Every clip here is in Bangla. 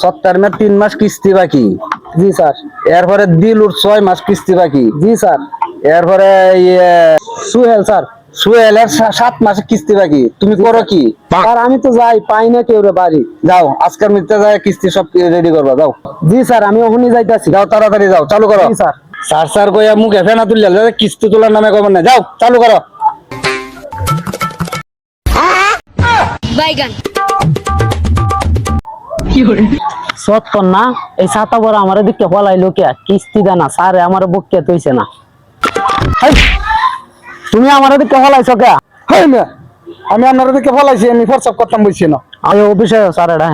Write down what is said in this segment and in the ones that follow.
সত্তর মে। তিন মাস কিস্তি বাকি। জি স্যার। এরপরে দিলুর ছয় মাস কিস্তি বাকি। জি স্যার। এরপরে ইয়ে, সুহেল স্যার। সুয়েলের সাত মাসে কিস্তি বাকি। তুমি করো কি? স্যার আমি তো যাই পাই না কেউ রে বাড়ি। যাও আজকের মিথ্যা যায় কিস্তি সব রেডি করবা যাও। জি স্যার আমি ওখানে যাইতাছি। যাও তাড়াতাড়ি যাও চালু করো। জি স্যার। স্যার স্যার কইয়া মুখে ফেনা তুললে যাতে কিস্তি তোলার নামে কবেন না। যাও চালু করো। বাইগান। সত্তর না এই ছাতা বড় আমার দিকে কে? কিস্তি স্যার আমার বুকে তৈছে না। তুমি আমার দিকে পলাইছো কে? হয় না আমি আপনার দিকে ফলাইছি আমি ফরসব করতাম বলছি না। আমি অফিসে স্যার এটা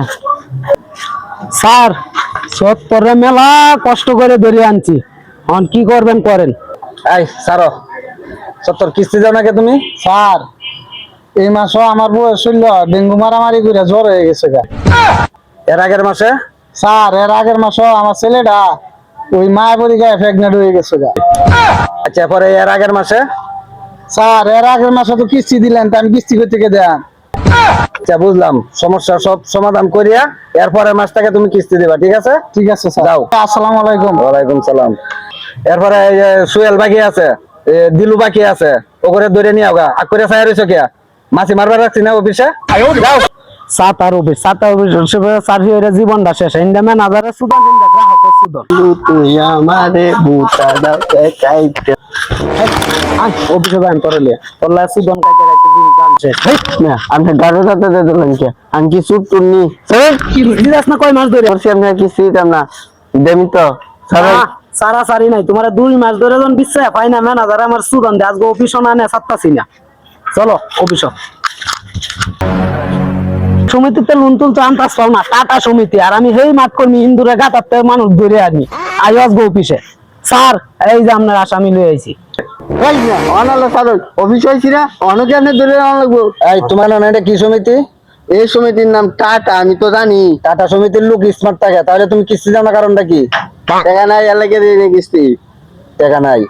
স্যার সত্তরে মেলা কষ্ট করে ধরে আনছি। এখন কি করবেন করেন? এই সারো সত্তর কিস্তি দাও নাকি তুমি? স্যার। এই মাসও আমার বয়স হইল ডেঙ্গু মারামারি করে জ্বর হয়ে গেছে গা। এর আগের মাসে? স্যার এর আগের মাসও আমার ছেলেটা ওই মায়া পরীক্ষায় প্রেগনেন্ট হয়ে গেছে গা। আচ্ছা পরে এর আগের মাসে? স্যার এর আগের মাসে তো কিস্তি দিলেন তা আমি কিস্তি করতে কে দেন? আচ্ছা বুঝলাম। সমস্যা সব সমাধান করিয়া এরপরের মাসটাকে তুমি কিস্তি দিবা ঠিক আছে? ঠিক আছে স্যার। যাও। আসসালামু আলাইকুম। ওয়ালাইকুম সালাম। এরপরে এই যে সুয়েল বাকি আছে দিলু বাকি আছে ওপরে ধরে নিয়ে আগা আগ করে ফায়ার হয়েছে কে? মাছি মারবার রাখছি না অফিসে? যাও। সাত আর অফিস, সাত আর অফিস স্যার হয়ে জীবনটা শেষ। ইন্দা ম্যানেজারে সুদন ইন্দা গ্রাহকের সুদন তুই আমারে বুতা দাও চাইতে অফিসে যাই তোর লিয়ে। তোর সুদন কাইতে কাইতে দিন দাম শেষ। না আমি গাড়ি সাথে দিলাম কে আমি কি চুপ তুলনি দিদাস না কয় মাস ধরে? আর কিস্তি দিতাম না দেমি তো, সারা সারি নাই। তোমার দুই মাস ধরে বিশ্বাস পাই না ম্যানেজার, আমার সুদন দে আজকে অফিসও না, নে, সাতটাছি না। চলো অফিস সমিতিতে লোন তুলতে আনতাস না টাটা সমিতি। আর আমি হেই মাঠ কর্মী হিন্দুরে গাতাতে মানুষ ধরে আনি। আই আজকে অফিসে। স্যার এই যে আপনার আসামি লয়ে আইছি। অফিস হয়েছি না অনেক আপনি ধরে লাগবো। এই তোমার এটা কি সমিতি? এই সমিতির নাম টাটা আমি তো জানি। টাটা সমিতির লোক স্মার্ট থাকে তাহলে তুমি কিস্তি দাও না কারণটা কি? টাকা নাই লাগে দিই কিস্তি। টাকা নাই।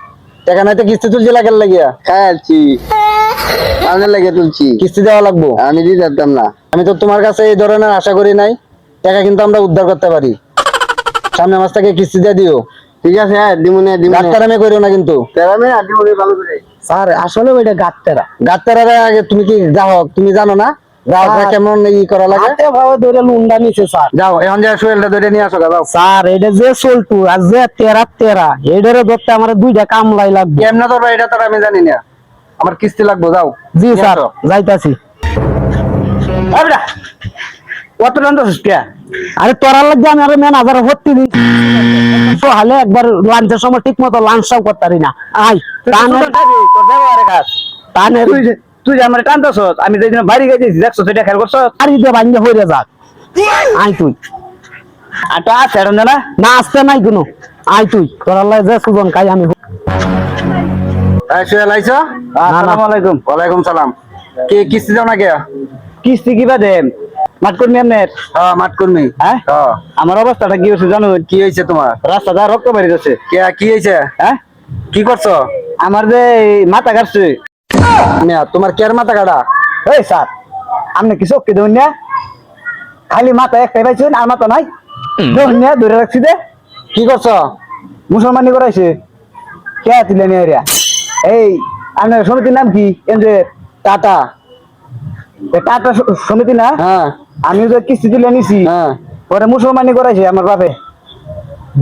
টাকা নাই তো কিস্তি তুলছি লাগার লাগিয়া? খাইছি আমি লাগে তুলছি। কিস্তি দেওয়া লাগবো? আমি দিতে পারতাম না। আমি তো তোমার কাছে এই ধরনের আশা করি নাই। টাকা কিন্তু আমরা উদ্ধার করতে পারি। সামনে মাস থেকে কিস্তি দিয়ে দিও। ঠিক আছে হ্যাঁ দিমুনে দিমুনে। গাত্তারামে করিও না কিন্তু। তেরামে আর দিমুনে ভালো করে। স্যার আসলে ওইটা গাত্তেরা গাত্তারার আগে তুমি কি গ্রাহক? তুমি জানো না? গ্রাহকরা কেমন ই করা লাগে? হাতে ভাবে ধরে লোনটা নিছে স্যার। যাও এখন যা সুয়েলটা ধরে নিয়ে আসো গা, যাও। স্যার এটা যে চলটু আর যে তেরা তেরা এটারে ধরতে আমার দুইটা কামলাই লাগবে। কেমনে ধরবা এটা তো আমি জানি না। আমার কিস্তি লাগবো যাও। জি স্যার যাইতাছি। কত টান কে? আরে তোরা লাগবে আমি আরে ম্যানেজার ভর্তি দিন তো হালে একবার লাঞ্চের সময় ঠিক মতো লাঞ্চটাও করতে পারি না। আই টানের তুই আমার টানতেছ আমি যেদিন বাড়ি গেছি দেখছ সেটা খেয়াল করছ আরে দিয়ে ভাঙ্গে হয়ে যাক। আই তুই। আর তো আছে না না আসতে নাই কোনো। আই তুই। তোরা লাগে যে সুজন খাই আমি আসসালামু আলাইকুম। ওয়ালাইকুম সালাম। কি কিস্তি দাও না কে? কিস্তি কিবা দেন মাঠ কর্মী আপনার? হ্যাঁ মাঠ কর্মী। হ্যাঁ? হ্যাঁ। আমার অবস্থাটা কি হয়েছে জানো? কি হয়েছে তোমার? রাস্তাটা রক্ত বেড়ে যাচ্ছে কে কি হয়েছে? হ্যাঁ? কি করছ? আমার যে মাথা কাটছে। তোমার কেয়ার মাথা কাটা? এই স্যার আপনি কি চোখকে দেবেন না? খালি মাথা একটাই পাইছেন আর মাথা নাই। দেখুন না ধরে রাখছি দে কি করছ? মুসলমানি করাইছে। কে তুলে নিয়ে এরিয়া এই আপনার সমিতির নাম কি? NJ tata. টাটা সমিতি না? হ্যাঁ। আমি যে কিস্তি তুলে নিছি হ্যাঁ। পরে মুসলমানি করাইছে আমার বাপে।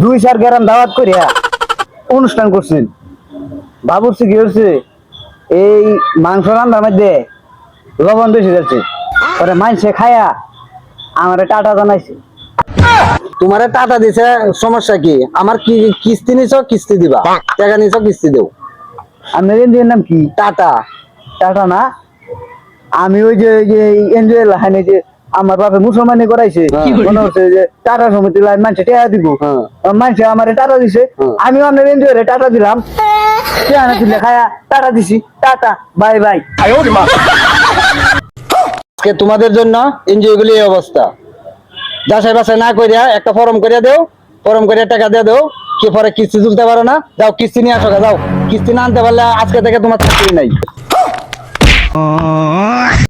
দুই চার গ্রাম দাওয়াত করিয়া অনুষ্ঠান করছেন। বাবুরছি কি হচ্ছে এই মাংস রান্নার মধ্যে লবণ বেশি যাচ্ছে। পরে মাইসে খায়া আমার টাটা জানাইছে। তোমারে টাটা দিছে সমস্যা কি? আমার কি কিস্তি নিছো কিস্তি দিবা। টাকা নিছো কিস্তি দেও। আপনার এনজিওর নাম কি? টাটা। টাটা না? আমি ওই যে এনজিও লাইনে যে আমার বাপে মুসলমানি করাইছে হ্যাঁ। মনে হচ্ছে যে টাটা সমিতি লাইন মানুষে টাকা দিব। হ্যাঁ। মানুষে আমার টাটা দিছে। হ্যাঁ। আমি আপনার এনজিও রে টাটা দিলাম। খায়া টাটা দিছি। Tata bye bye. আজকে তোমাদের জন্য এনজিও গুলি এই অবস্থা। যাচাই বাছাই না করিয়া একটা ফর্ম করিয়া দেও ফর্ম করিয়া টাকা দিয়ে দেও কি পরে কিস্তি তুলতে পারো না? যাও কিস্তি নিয়ে আসো যাও। কিস্তি না আনতে পারলে আজকে থেকে তোমার চাকরি নাই। 哦。